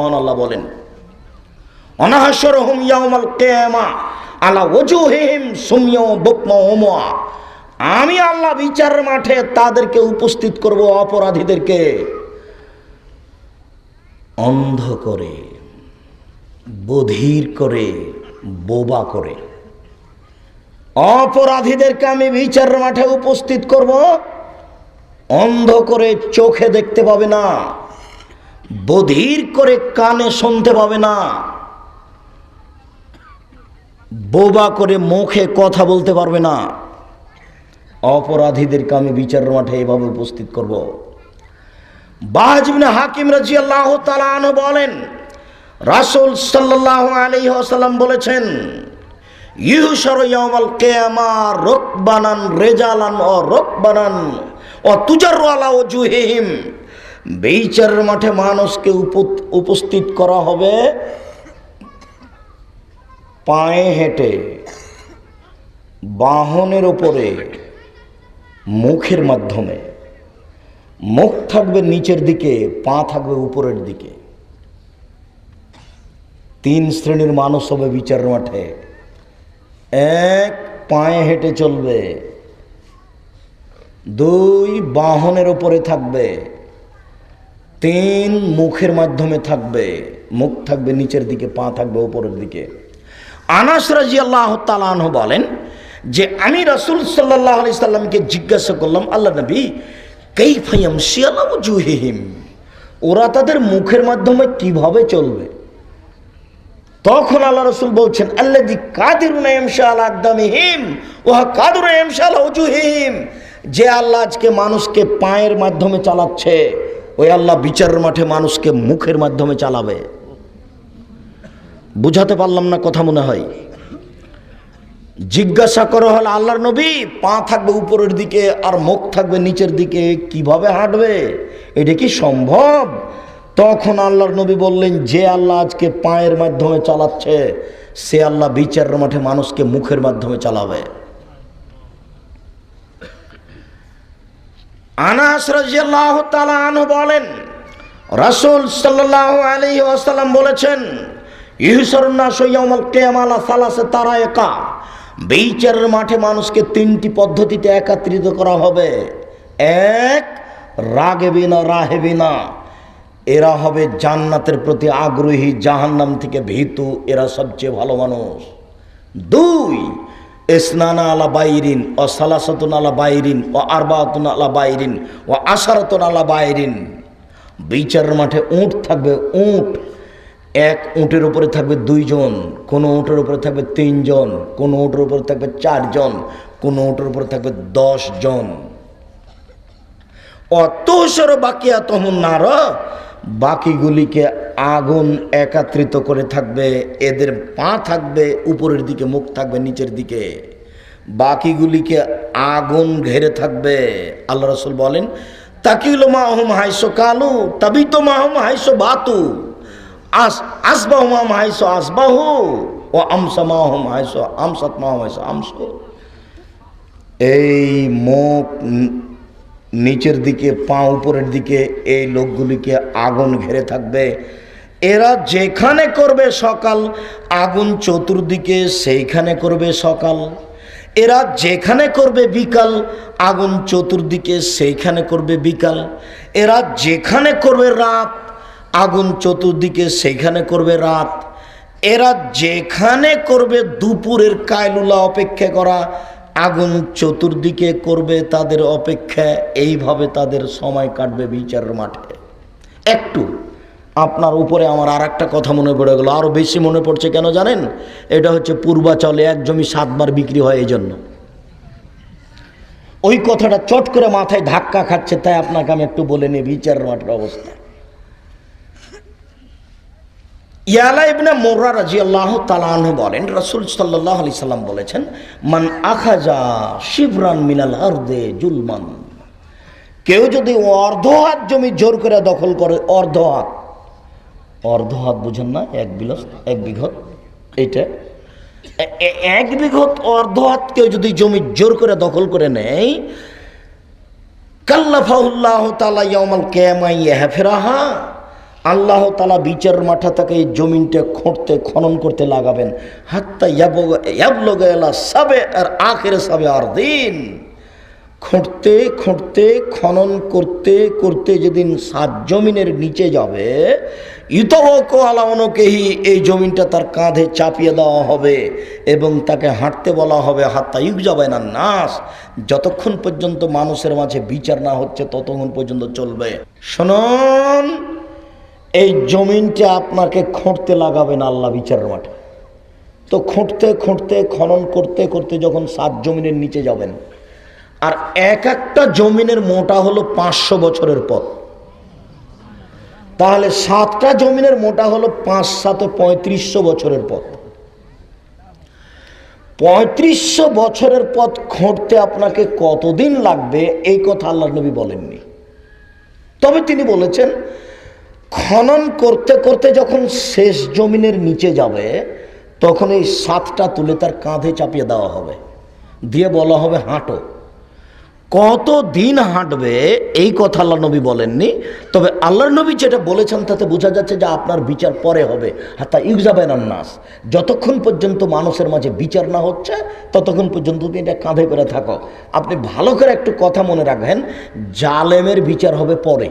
মহান আল্লাহ বলেন সুমিয়া আমি আল্লাহ বিচার মাঠে তাদেরকে উপস্থিত করব, অপরাধীদেরকে। অন্ধ করে, বধির করে, বোবা করে। অপরাধীদেরকে আমি বিচার মাঠে উপস্থিত করব, অন্ধ করে চোখে দেখতে পাবে না। বধির করে কানে শুনতে পাবে না। বোবা করে মুখে কথা বলতে পারবে না। অপরাধীদেরকে আমি বিচার মাঠে এভাবে উপস্থিত করব। বাহাজিবিন হাকিম রাজি আল্লাহ বলেন, রাসুল সাল্লাহ আলী আসাল্লাম বলেছেন ইয়ামাল কেয়ামা রোকবানান, রেজালান ও রোকবানান, ও তুজারওয়ালা ও জুহিহিম বিচারের মাঠে মানুষকে উপ- উপস্থিত করা হবে। পায়ে হেঁটে, বাহনের ওপরে, মুখের মাধ্যমে। মুখ থাকবে নিচের দিকে, পা থাকবে উপরের দিকে। তিন শ্রেণির মানুষ হবে বিচার মাঠে। এক, পায়ে হেঁটে চলবে। দুই, বাহনের ওপরে থাকবে। তিন মুখের মাধ্যমে থাকবে, মুখ থাকবে নিচের দিকে, পা থাকবে উপরের দিকে। আনাস রাজি আল্লাহ তালাহ বলেন যে, আমি রাসুল সাল্লাহ আলি সাল্লামকে জিজ্ঞাসা করলাম, আল্লাহ নবী কেই ফাইয়াম শিয়ালাম জুহিহিম ওরা তাদের মুখের মাধ্যমে কীভাবে চলবে? তখন আল্লাহ রসুল বলছেন আল্লাহ দি কাদির হিম ওহা কাদুর যে আল্লাহ আজকে মানুষকে পায়ের মাধ্যমে চালাচ্ছে ওই আল্লাহ বিচারের মাঠে মানুষকে মুখের মাধ্যমে চালাবে। বুঝাতে পারলাম না কথা মনে হয়। জিজ্ঞাসা করা হল আল্লাহর নবী, পা থাকবে উপরের দিকে আর মুখ থাকবে নিচের দিকে, কীভাবে হাঁটবে? এটা কি সম্ভব? তখন আল্লাহর নবী বললেন, যে আল্লাহ আজকে পায়ের মাধ্যমে চালাচ্ছে, সে আল্লাহ বিচারের মাঠে মানুষকে মুখের মাধ্যমে চালাবে। আনাস রাজিয়াল্লাহ তাআলা আনহু বলেন, রাসূল সাল্লাল্লাহু আলাইহি ওয়াসাল্লাম বলেছেন ইহসরুন্না সৈয়ামাল কেয়ামালা সালাসে তারা একা বিচারের মাঠে মানুষকে তিনটি পদ্ধতিতে একত্রিত করা হবে। এক, রাগেবিনা, রাহেবিনা। এরা হবে জান্নাতের প্রতি আগ্রহী, জাহান্নাম থেকে ভীতু, এরা সবচেয়ে ভালো মানুষ। দুই ইসনানা আলা বাইরিন, ও সালাসতুন আলা বাইরিন, ও আরবাতুন আলা বাইরিন, ও আশারতুন আলা বাইরিন। বিচারের মাঠে উঁট থাকবে, উঁট। এক উঁটের উপরে থাকবে দুইজন, কোনো উঁটের উপরে থাকবে তিনজন, কোনো উঁটের উপরে থাকবে চারজন, কোনো উঁটের উপরে থাকবে দশ জন অতসর বাকিয়া তখন নার বাকিগুলিকে আগুন একাত্রিত করে থাকবে, এদের পা থাকবে, উপরের দিকে মুখ থাকবে, নিচের দিকে। বাকিগুলিকে আগুন ঘেরে থাকবে। আল্লাহ রসুল বলেন, তাকিল মাহম হাইসো কালু তবি তো মাহম হাইসো বাতু, আস, আসবাহ মাহম হাইসো আসবাহ, ও আমসা মাহম হাইসো আমসাত মাহম হাইসো আমসো। এই মুখ নিচের দিকে, পা উপরের দিকে এই লোকগুলিকে আগুন ঘেরে থাকবে। এরা যেখানে করবে সকাল, আগুন চতুর্দিকে সেইখানে করবে সকাল। এরা যেখানে করবে বিকাল, আগুন চতুর্দিকে সেইখানে করবে বিকাল। এরা যেখানে করবে রাত, আগুন চতুর্দিকে সেইখানে করবে রাত। এরা যেখানে করবে দুপুরের কায়লুলা অপেক্ষা করা আগুন চতুর্দিকে করবে তাদের অপেক্ষা, এইভাবে তাদের সময় কাটবে বিচারের মাঠে। একটু, আপনার উপরে আমার আর একটা কথা মনে পড়ে গেলো। আরও বেশি মনে পড়ছে কেন জানেন? এটা হচ্ছে পূর্বাচলে এক জমি সাতবার বিক্রি হয় এই জন্য ওই কথাটা চট করে মাথায় ধাক্কা খাচ্ছে, তাই আপনাকে আমি একটু বলে নিই বিচারের মাঠের অবস্থা। ইয়ালা ইবনে মোর্রা রাজি আল্লাহ তালাহ বলেন, রসুল সাল্লাহ আলি সাল্লাম বলেছেন, মান আখাজা শিবরান মিনাল আর্দে জুলমান। কেউ যদি অর্ধ হাত জমি জোর করে দখল করে, অর্ধ হাত অর্ধ হাত বুঝেন না, এক বিলস, এক বিঘত এইটা এ- এ- এক বিঘত অর্ধ হাত কেউ যদি জমি জোর করে দখল করে নেয়, কাল্লাফাহুল্লাহ তালা ইয়ামাল কেমাই হেফেরাহা আল্লাহ তালা বিচার মাঠা তাকে এই জমিনটা খুঁড়তে, খনন করতে লাগাবেন। হাত্তা সাবে আর আখের সাবে আর দিন। খুঁড়তে খুঁড়তে, খনন করতে করতে যেদিন সাত জমিনের নিচে যাবে ইতবক আলাউনকেহি এই জমিনটা তার কাঁধে চাপিয়ে দেওয়া হবে এবং তাকে হাঁটতে বলা হবে, হাত্তা ইউক যাবে না নাস। যতক্ষণ পর্যন্ত মানুষের মাঝে বিচার না হচ্ছে, ততক্ষণ পর্যন্ত চলবে। শুনুন এই জমিনটা আপনাকে খুঁটতে লাগাবেন আল্লাহ বিচারের মাঠে। তো খুঁটতে খুঁটতে খনন করতে করতে যখন সাত জমিনের নিচে যাবেন, আর এক একটা জমিনের মোটা হলো পাঁচশো বছরের পথ। তাহলে সাতটা জমিনের মোটা হলো পাঁচ সাথে পঁয়ত্রিশশো বছরের পথ। পঁয়ত্রিশশো বছরের পথ খুঁটতে আপনাকে কতদিন লাগবে, এই কথা আল্লাহ নবী বলেননি। তবে তিনি বলেছেন খনন করতে করতে যখন শেষ জমিনের নিচে যাবে, তখন এই সাতটা তুলে তার কাঁধে চাপিয়ে দেওয়া হবে। দিয়ে বলা হবে, হাঁটো। কত দিন হাঁটবে, এই কথা আল্লাহ নবী বলেননি। তবে আল্লাহর নবী যেটা বলেছেন, তাতে বোঝা যাচ্ছে যে আপনার বিচার পরে হবে। হাতা ইউজাবেন নাস। যতক্ষণ পর্যন্ত মানুষের মাঝে বিচার না হচ্ছে, ততক্ষণ পর্যন্ত তুমি এটা কাঁধে করে থাকো। আপনি ভালো করে একটু কথা মনে রাখবেন, জালেমের বিচার হবে পরে।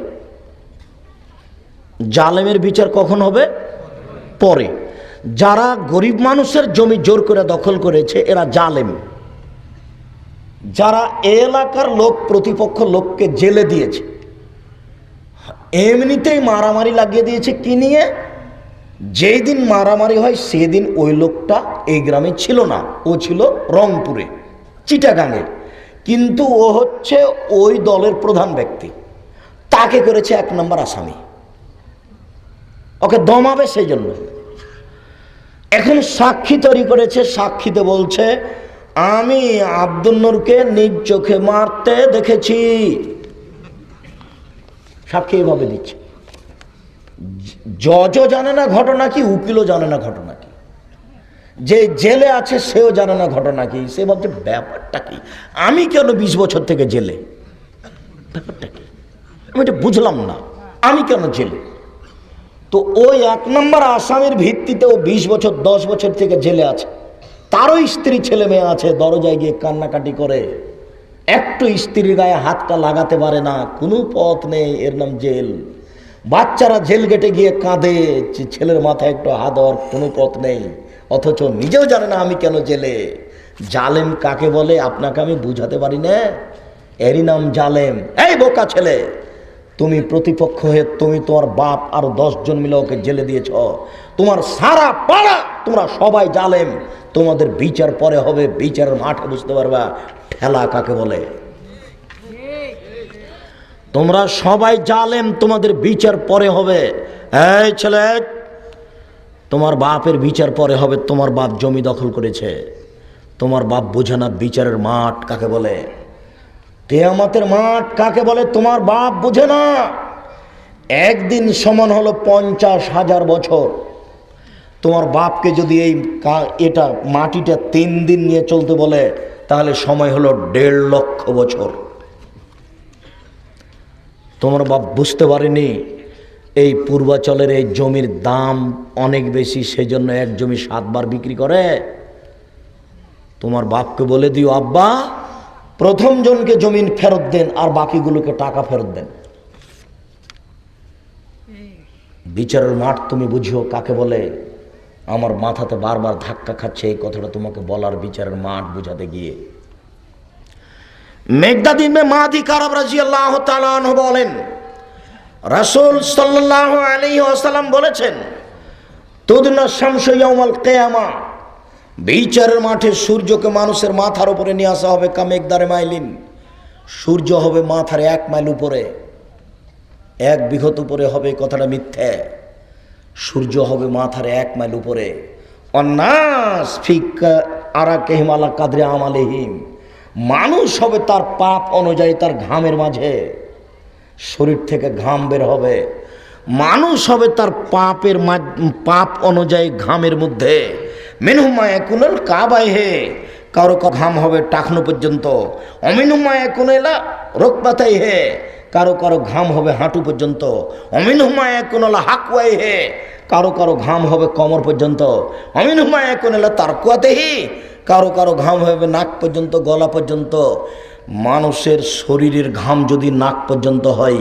জালেমের বিচার কখন হবে? পরে। যারা গরিব মানুষের জমি জোর করে দখল করেছে, এরা জালেম। যারা এলাকার লোক, প্রতিপক্ষ লোককে জেলে দিয়েছে, এমনিতেই মারামারি লাগিয়ে দিয়েছে কি নিয়ে? যেই দিন মারামারি হয়, সেদিন ওই লোকটা এই গ্রামে ছিল না। ও ছিল রংপুরে, চিটাগাঙে। কিন্তু ও হচ্ছে ওই দলের প্রধান ব্যক্তি। তাকে করেছে এক নম্বর আসামি। ওকে দমাবে সেই জন্য এখন সাক্ষী তৈরি করেছে, সাক্ষীতে বলছে, আমি আব্দুল নূরকে নিজ চোখে মারতে দেখেছি। সাক্ষী এভাবে দিচ্ছে। জজও জানে না ঘটনা কি, উকিলও জানে না ঘটনা কি। যে জেলে আছে, সেও জানে না ঘটনা কি। সে ভাবছে ব্যাপারটা কি? আমি কেন বিশ বছর থেকে জেলে? ব্যাপারটা কি? আমি এটা বুঝলাম না। আমি কেন জেলে? তো ওই এক নম্বর আসামির ভিত্তিতে ও বিশ বছর, দশ বছর থেকে জেলে আছে। তারও স্ত্রী ছেলে মেয়ে আছে, দরজায় গিয়ে কান্নাকাটি করে। একটু স্ত্রীর গায়ে হাতটা লাগাতে পারে না, কোনো পথ নেই, এর নাম জেল। বাচ্চারা জেল গেটে গিয়ে কাঁদে ছেলের মাথায় একটু হাত দেওয়ার কোনো পথ নেই। অথচ নিজেও জানে না আমি কেন জেলে। জালেম কাকে বলে, আপনাকে আমি বুঝাতে পারি না। এরই নাম জালেম। এই বোকা ছেলে! তুমি প্রতিপক্ষ হয়ে তুমি তোমার বাপ আর দশজন মিলে ওকে জেলে দিয়েছ। তোমার সারা পাড়া, তোমরা সবাই জালেম। তোমাদের বিচার পরে হবে, বিচারের মাঠে বুঝতে পারবা, ঠেলা কাকে বলে। তোমরা সবাই জালেম, তোমাদের বিচার পরে হবে। এই ছেলে, তোমার বাপের বিচার পরে হবে, তোমার বাপ জমি দখল করেছে। তোমার বাপ বোঝে না বিচারের মাঠ কাকে বলে। কেয়ামতের মাঠ কাকে বলে তোমার বাপ বুঝে না। একদিন সমান হলো পঞ্চাশ হাজার বছর। তোমার বাপকে যদি এই এটা মাটিটা তিন দিন নিয়ে চলতে বলে, তাহলে সময় হলো দেড় লক্ষ বছর। তোমার বাপ বুঝতে পারেনি, এই পূর্বাচলের এই জমির দাম অনেক বেশি সেই জন্য এক জমি সাতবার বিক্রি করে। তোমার বাপকে বলে দিও, আব্বা প্রথম জনকে জমিন ফেরত দেন আর বাকিগুলোকে টাকা ফেরত দেন। বিচারের মাঠ তুমি বুঝিও কাকে বলে? আমার মাথাতে বারবার ধাক্কা খাচ্ছে এই কথাটা তোমাকে বলার বিচারের মাঠ বুঝাতে গিয়ে। মেঘদাদিন মে মাদি কারাব রাজি আল্লাহ বলেন, রাসুল সাল্লাহ আলী আসালাম বলেছেন, তুদনা শামস ইয়াউমাল কেয়ামা বিচারের মাঠে সূর্যকে মানুষের মাথার উপরে নিয়ে আসা হবে কামেকদারে মাইলিন। সূর্য হবে মাথার এক মাইল উপরে। এক বিঘত উপরে হবে কথাটা মিথ্যে। সূর্য হবে মাথার এক মাইল উপরে। অন্যাস ফিক আরা কেহিমালা কাদরে আমালেহিম। মানুষ হবে তার পাপ অনুযায়ী তার ঘামের মাঝে। শরীর থেকে ঘাম বের হবে। মানুষ হবে তার পাপের পাপ অনুযায়ী ঘামের মধ্যে। মেনুমা একুনল কাবাই হে। কারও ঘাম হবে টাকনো পর্যন্ত। অমিনুমা একুনেলা রোগ পাতাই হে। কারও কারও ঘাম হবে হাঁটু পর্যন্ত। অমিন হুমায় কোনলা হাকুয়াই হে। কারও কারও ঘাম হবে কমর পর্যন্ত। অমিন হুমায় কোনলা তার কুয়াতেহি কারও কারও ঘাম হবে নাক পর্যন্ত, গলা পর্যন্ত। মানুষের শরীরের ঘাম যদি নাক পর্যন্ত হয়,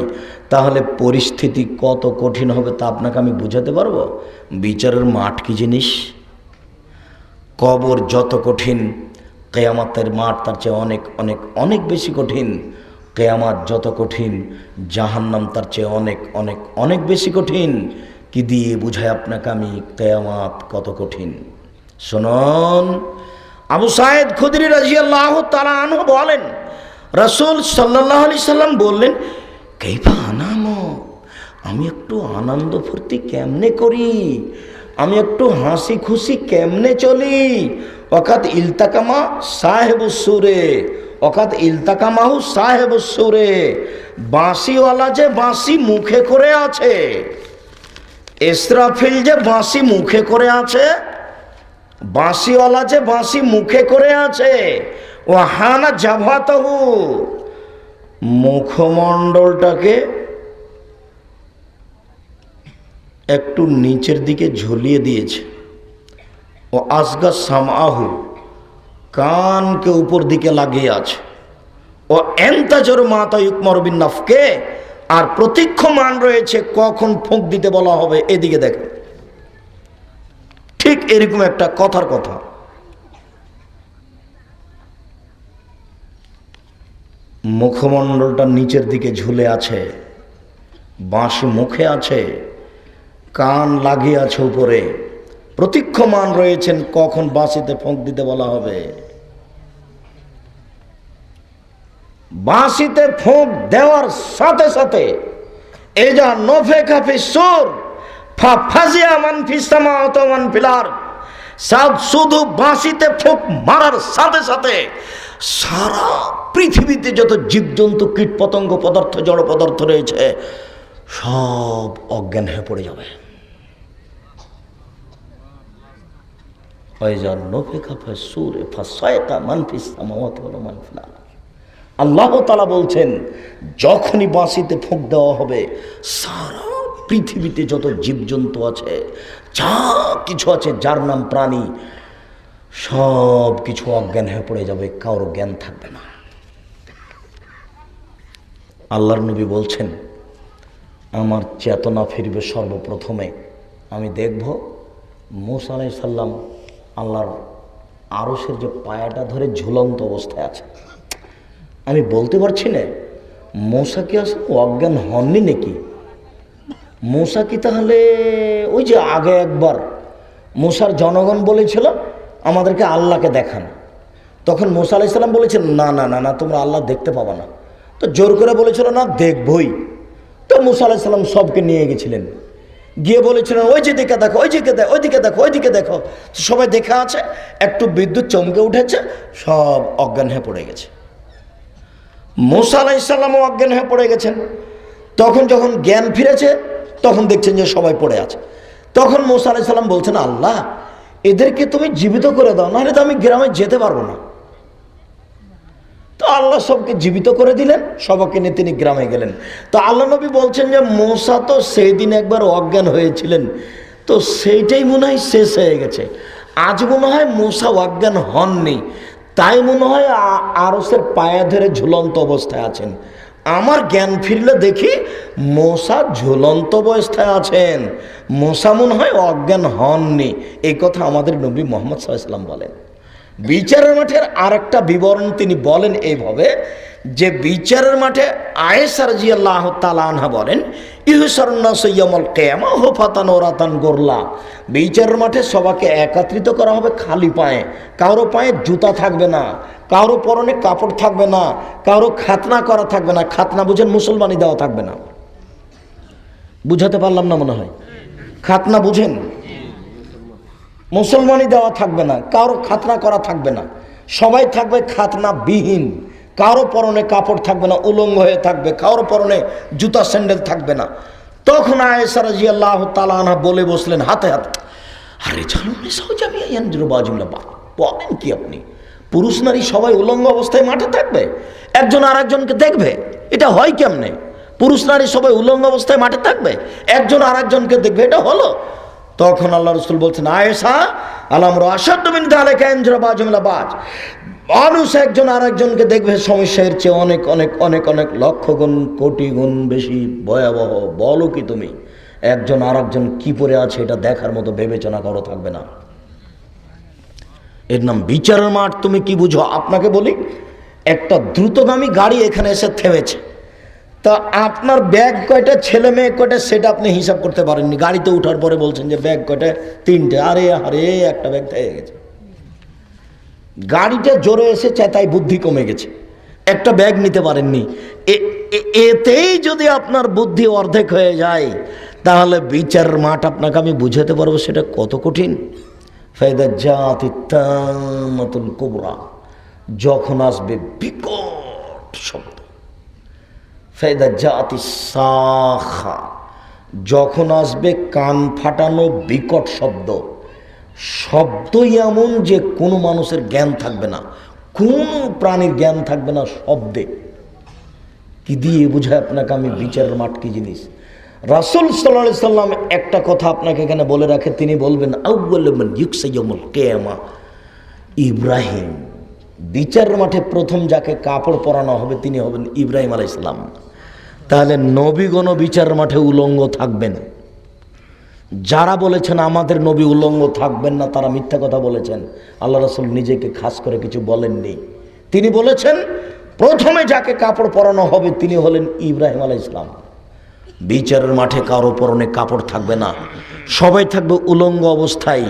তাহলে পরিস্থিতি কত কঠিন হবে তা আপনাকে আমি বুঝাতে পারব? বিচারের মাঠ কি জিনিস? কবর যত কঠিন, কেয়ামাতের মাঠ তার চেয়ে অনেক অনেক অনেক বেশি কঠিন। কেয়ামাত যত কঠিন, জাহান্নাম তার চেয়ে অনেক অনেক অনেক বেশি কঠিন। কি দিয়ে বুঝায় আপনাকে আমি, কেয়ামাত কত কঠিন? শুনুন, আবু সাহেদ খুদরি রাজিয়াল্লাহ তালা আনহু বলেন, রসুল সাল্লাহ আলি সাল্লাম বললেন, কেইফা আনাম? আমি একটু আনন্দ ফুর্তি কেমনে করি? আমি একটু হাসি খুশি কেমনে চলি? অকাত ইলতাকামা সাহেব সুরে অকাত ইলতাকামাহু সাহেব সুরে। বাঁশিওয়ালা যে বাঁশি মুখে করে আছে এসরাফিল যে বাঁশি মুখে করে আছে, বাঁশিওয়ালা যে বাঁশি মুখে করে আছে ও হানা জাভাতহু। মুখমণ্ডলটাকে একটু নিচের দিকে ঝুলিয়ে দিয়েছে। ও আসগা সামাহু কানকে উপর দিকে লাগিয়ে আছে। ও এন্তাজর মাতা ইকমরবিন নাফকে, আর প্রতীক্ষমান রয়েছে কখন ফুঁক দিতে বলা হবে এদিকে দেখেন ঠিক এরকম একটা কথার কথা। মুখমণ্ডলটা নিচের দিকে ঝুলে আছে, বাঁশি মুখে আছে কান লাগিয়ে আছে উপরে। প্রতীক্ষমান রয়েছেন কখন বাঁশিতে ফোঁক দিতে বলা হবে। বাঁশিতে ফোঁক দেওয়ার সাথে সাথে এই যা নফে কাফি সুর ফাজিয়া মান ফিসামা অতমান সব শুধু বাঁশিতে ফোঁক মারার সাথে সাথে সারা পৃথিবীতে যত জীবজন্তু কীট পতঙ্গ পদার্থ, জড় পদার্থ রয়েছে, সব অজ্ঞান হয়ে পড়ে যাবে। মানফিস মান। আল্লাহ তালা বলছেন, যখনই বাঁশিতে ফোঁক দেওয়া হবে, সারা পৃথিবীতে যত জীবজন্তু আছে, যা কিছু আছে যার নাম প্রাণী, সব কিছু অজ্ঞান হয়ে পড়ে যাবে, কারও জ্ঞান থাকবে না আল্লাহর নবী বলছেন, আমার চেতনা ফিরবে সর্বপ্রথমে আমি দেখব, মুসা আলাই সাল্লাম আল্লাহর আরসের যে পায়াটা ধরে ঝুলন্ত অবস্থায় আছে। আমি বলতে পারছি না মশা কি আসলে অজ্ঞান হননি নাকি? মশা কি তাহলে ওই যে আগে একবার মশার জনগণ বলেছিল, আমাদেরকে আল্লাহকে দেখান। তখন মোসা আলাইসাল্লাম বলেছেন, না না না না, তোমরা আল্লাহ দেখতে পাবা না। তো জোর করে বলেছিল, না, দেখবই। তো মুসা আলাইসাল্লাম সবকে নিয়ে গেছিলেন। গিয়ে বলেছিলেন, ওই যে দিকে দেখো, ওই দিকে দেখো, ওই দিকে দেখো, ওই দিকে দেখো। সবাই দেখা আছে, একটু বিদ্যুৎ চমকে উঠেছে, সব অজ্ঞান হয়ে পড়ে গেছে। মোসা আলাইসাল্লামও অজ্ঞান হয়ে পড়ে গেছেন। তখন যখন জ্ঞান ফিরেছে, তখন দেখছেন যে সবাই পড়ে আছে। তখন মোসা আলাইসাল্লাম বলছেন, আল্লাহ, এদেরকে তুমি জীবিত করে দাও, নাহলে তো আমি গ্রামে যেতে পারব না। তো আল্লাহ সবকে জীবিত করে দিলেন সবাইকে নিয়ে তিনি গ্রামে গেলেন। তো আল্লাহ নবী বলছেন যে, মোসা তো সেই দিন একবার অজ্ঞান হয়েছিলেন। তো সেইটাই মনে হয় শেষ হয়ে গেছে। আজ মনে হয় মোসা অজ্ঞান হননি। তাই মনে হয় আরসের পায়া ধরে ঝুলন্ত অবস্থায় আছেন। আমার জ্ঞান ফিরলে দেখি মশা ঝুলন্ত অবস্থায় আছেন। মশা মনে হয় অজ্ঞান হননি। এই কথা আমাদের নবী মোহাম্মদ সাল্লাম বলেন। বিচারের মাঠের আরেকটা বিবরণ তিনি বলেন এইভাবে, যে বিচারের মাঠে আয়েসার জি আল্লাহ তালানহা বলেন ওরাতান বিচারের মাঠে সবাকে একত্রিত করা হবে খালি পায়ে। কারও পায়ে জুতা থাকবে না, কারও পরনে কাপড় থাকবে না, কারও খাতনা করা থাকবে না। খাতনা বুঝেন মুসলমানি দেওয়া থাকবে না। বুঝাতে পারলাম না মনে হয়? খাতনা বুঝেন? মুসলমানি দেওয়া থাকবে না, কারও খাতনা করা থাকবে না। সবাই থাকবে খাতনা বিহীন কারও পরনে কাপড় থাকবে না, উলঙ্গ হয়ে থাকবে, কারও পরনে জুতা, স্যান্ডেল থাকবে না। তখন আয়েসারা জি আল্লাহ তালানা বলে বসলেন, হাতে হাতে। আরে জানো সৌজাবি বলেন কি আপনি? পুরুষ নারী সবাই উলঙ্গ অবস্থায় মাঠে থাকবে? একজন আর একজনকে দেখবে? এটা হয় কেমনে? পুরুষ নারী সবাই উলঙ্গ অবস্থায় মাঠে থাকবে? একজন আর একজনকে দেখবে? এটা হলো? তখন আল্লাহ রসুল বলছেন, আয়েশা, আলামর বাজমিলা বাজ মানুষ একজন আর একজনকে দেখবে সমস্যার চেয়ে অনেক অনেক অনেক অনেক লক্ষ গুণ, কোটি গুণ বেশি ভয়াবহ। বলো কি তুমি, একজন আর একজন কি পরে আছে এটা দেখার মতো বিবেচনা করো থাকবে না। এর নাম বিচারের মাঠ, তুমি কি বুঝো? আপনাকে বলি, একটা দ্রুতগামী গাড়ি এখানে এসে থেমেছে। তা আপনার ব্যাগ কয়টা, ছেলে মেয়ে কয়টা, সেটা আপনি হিসাব করতে পারেননি। গাড়িতে ওঠার পরে বলছেন যে ব্যাগ কয়টা, তিনটে। আরে আরে, একটা ব্যাগ থেকে গেছে। গাড়িটা জোরে এসেছে তাই বুদ্ধি কমে গেছে। একটা ব্যাগ নিতে পারেননি। এতেই যদি আপনার বুদ্ধি অর্ধেক হয়ে যায়, তাহলে বিচারের মাঠ আপনাকে আমি বুঝাতে পারব, সেটা কত কঠিন। ফায়দা জাতি তামাতুল কুবরা। যখন আসবে বিকট শব্দ। ফায়দা জাতি সাখা। যখন আসবে কান ফাটানো বিকট শব্দ। শব্দই এমন যে কোনো মানুষের জ্ঞান থাকবে না। কোনো প্রাণীর জ্ঞান থাকবে না শব্দে। কি দিয়ে বুঝায় আপনাকে আমি বিচারের মাঠ কি জিনিস? রাসুল সাল্লাহ সাল্লাম একটা কথা আপনাকে এখানে বলে রাখে, তিনি বলবেন কেয়ামা। ইব্রাহিম বিচারের মাঠে প্রথম যাকে কাপড় পরানো হবে, তিনি হবেন ইব্রাহিম আলাই ইসলাম তাহলে নবীগণ বিচারের মাঠে উলঙ্গ থাকবেন যারা বলেছেন আমাদের নবী উলঙ্গ থাকবেন না, তারা মিথ্যা কথা বলেছেন। আল্লাহ রসুল নিজেকে খাস করে কিছু বলেননি। তিনি বলেছেন, প্রথমে যাকে কাপড় পরানো হবে, তিনি হলেন ইব্রাহিম আলাই ইসলাম বিচারের মাঠে কারও পরনে কাপড় থাকবে না। সবাই থাকবে উলঙ্গ অবস্থায়,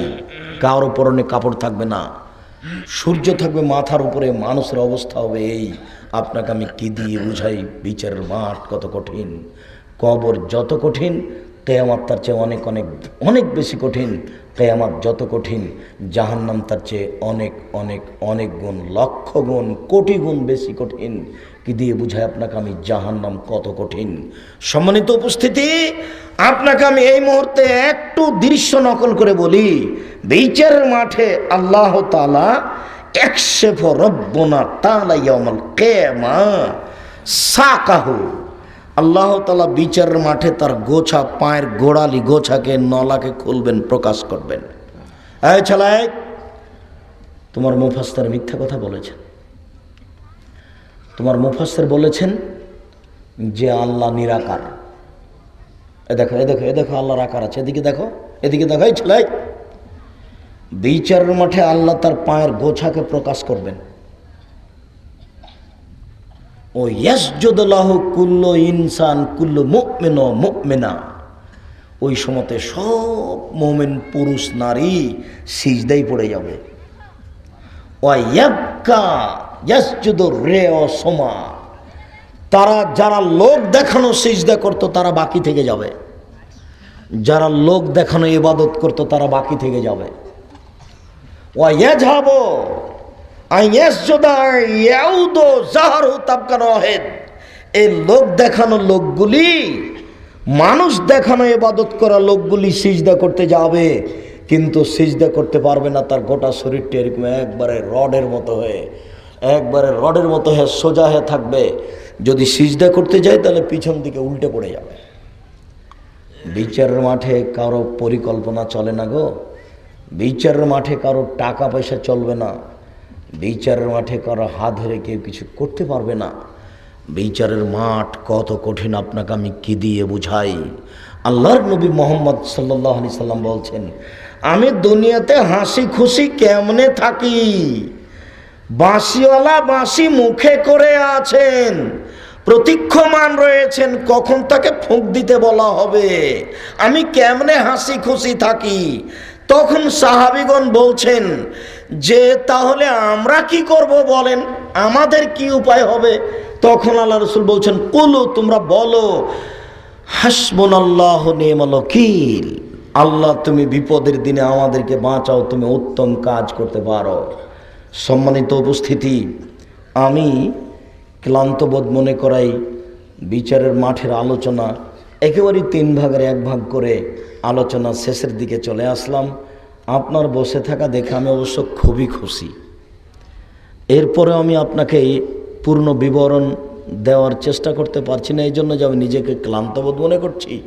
কারও পরনে কাপড় থাকবে না। সূর্য থাকবে মাথার উপরে, মানুষের অবস্থা হবে এই। আপনাকে আমি কি দিয়ে বুঝাই? বিচারের মাঠ কত কঠিন, কবর যত কঠিন, কেয়ামাত তার চেয়ে অনেক অনেক অনেক বেশি কঠিন। কেয়ামাত যত কঠিন, জাহান্নাম তার চেয়ে অনেক অনেক অনেক গুণ, লক্ষ গুণ, কোটি গুণ বেশি কঠিন। কি দিয়ে বুঝায় আপনাকে আমি জাহান্নাম কত কঠিন? সম্মানিত উপস্থিতি, আপনাকে আমি এই মুহূর্তে একটু দৃশ্য নকল করে বলি বিচারের মাঠে আল্লাহ তালা একশেফ রব্বনা তালা ইয়ামাল কেমা সাকাহু। আল্লাহ তালা বিচারের মাঠে তার গোছা পায়ের গোড়ালি গোছাকে, নলাকে খুলবেন, প্রকাশ করবেন। এই ছেলায় তোমার মুফাস্তার মিথ্যা কথা বলেছেন। তোমার মুফাস্তার বলেছেন যে আল্লাহ নিরাকার। এ দেখো এ দেখো এ দেখো আল্লাহর আকার আছে। এদিকে দেখো এদিকে দেখো, এই ছেলে বিচারের মাঠে আল্লাহ তার পায়ের গোছাকে প্রকাশ করবেন। ও ইয়াসজুদুল্লাহ কুল্ল ইনসান, কুল্ল মুকমেন মুকমেনা ওই সময়তে সব মোমেন, পুরুষ, নারী সিজদাই পড়ে যাবে। ও ইয়াক্কা রে ও তারা, যারা লোক দেখানো সিজদা করতো, তারা বাকি থেকে যাবে। যারা লোক দেখানো ইবাদত করতো, তারা বাকি থেকে যাবে। ও ইয়াজহাবো এই লোক দেখানো লোকগুলি, মানুষ দেখানো এবাদত করা লোকগুলি সিজদা করতে যাবে, কিন্তু সিজদা করতে পারবে না, তার গোটা শরীরটা এরকম একবারে রডের মতো হয়ে একবারে রডের মতো হয়ে সোজা হয়ে থাকবে। যদি সিজদা করতে যায়, তাহলে পিছন দিকে উল্টে পড়ে যাবে। বিচারের মাঠে কারও পরিকল্পনা চলে না গো। বিচারের মাঠে কারও টাকা পয়সা চলবে না। বিচারের মাঠে কারও হাত ধরে কেউ কিছু করতে পারবে না। বিচারের মাঠ কত কঠিন, আপনাকে আমি কি দিয়ে বুঝাই? আল্লাহর নবী মোহাম্মদ সাল্লাহ আলি সাল্লাম বলছেন, আমি দুনিয়াতে হাসি খুশি কেমনে থাকি? বাঁশিওয়ালা বাঁশি মুখে করে আছেন। প্রতীক্ষমান রয়েছেন, কখন তাকে ফুঁক দিতে বলা হবে? আমি কেমনে হাসি খুশি থাকি? তখন সাহাবিগণ বলছেন, যে তাহলে আমরা কি করব বলেন? আমাদের কি উপায় হবে? তখন আল্লাহ রসুল বলছেন, কুলু, তোমরা বলো হাসবন আল্লাহ নেমাল কিল আল্লাহ, তুমি বিপদের দিনে আমাদেরকে বাঁচাও, তুমি উত্তম কাজ করতে পারো। সম্মানিত উপস্থিতি, আমি ক্লান্তবোধ মনে করাই বিচারের মাঠের আলোচনা একেবারেই তিন ভাগের এক ভাগ করে আলোচনা শেষের দিকে চলে আসলাম। আপনার বসে থাকা দেখে আমি অবশ্য খুবই খুশি। এরপরে আমি আপনাকে পূর্ণ বিবরণ দেওয়ার চেষ্টা করতে পারছি না, এই জন্য যে আমি নিজেকে ক্লান্তবোধ মনে করছি।